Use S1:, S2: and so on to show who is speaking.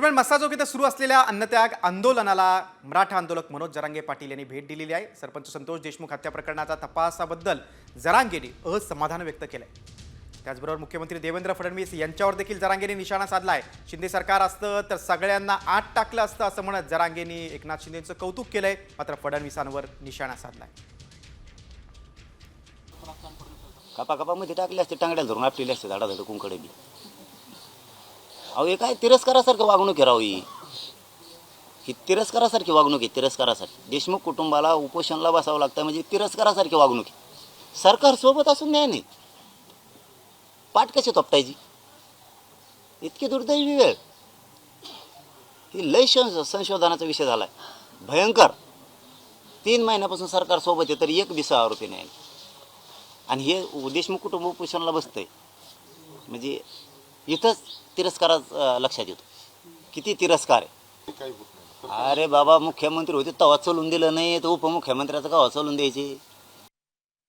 S1: दरम्यान मस्साजोग सुरू असलेल्या अन्नत्याग आंदोलनाला मराठा आंदोलक मनोज जरांगे पाटील यांनी भेट दिलेली आहे. सरपंच संतोष देशमुख हत्या प्रकरणाचा तपासाबद्दल जरांगेने असमाधान व्यक्त केलंय. त्याचबरोबर मुख्यमंत्री देवेंद्र फडणवीस यांच्यावर देखील जरांगेने निशाणा साधलाय. शिंदे सरकार असतं तर सगळ्यांना आत टाकलं असतं असं म्हणत जरांगेने एकनाथ शिंदेचं कौतुक केलंय. मात्र फडणवीसांवर निशाणा साधलाय.
S2: कपा कापामध्ये टाकले असते टांगड्या धरून आपलेले असते झाडाझाड कुंकडे बी अहो हे काय तिरस्कारासारखं वागणूक आहे राव ही. ही तिरस्कारासारखी वागणूक आहे तिरस्कारासारखी. देशमुख कुटुंबाला उपोषणला बसावं लागतं म्हणजे तिरस्कारासारखी वागणूक आहे. सरकार सोबत असून न्याय नाही. पाठ कशी तोपटायची इतकी दुर्दैवी वेळ. ही लय संशोधनाचा विषय झाला आहे भयंकर. तीन महिन्यापासून सरकार सोबत आहे तरी एक बिसा आरोपी नाही. आणि हे देशमुख कुटुंब उपोषणाला बसतंय. म्हणजे इथंच तिरस्कार लक्षात येतो. किती तिरस्कार आहे. अरे बाबा मुख्यमंत्री होते तेव्हा चलून दिलं नाही तर उपमुख्यमंत्र्याचं केव्हा चलून द्यायचे?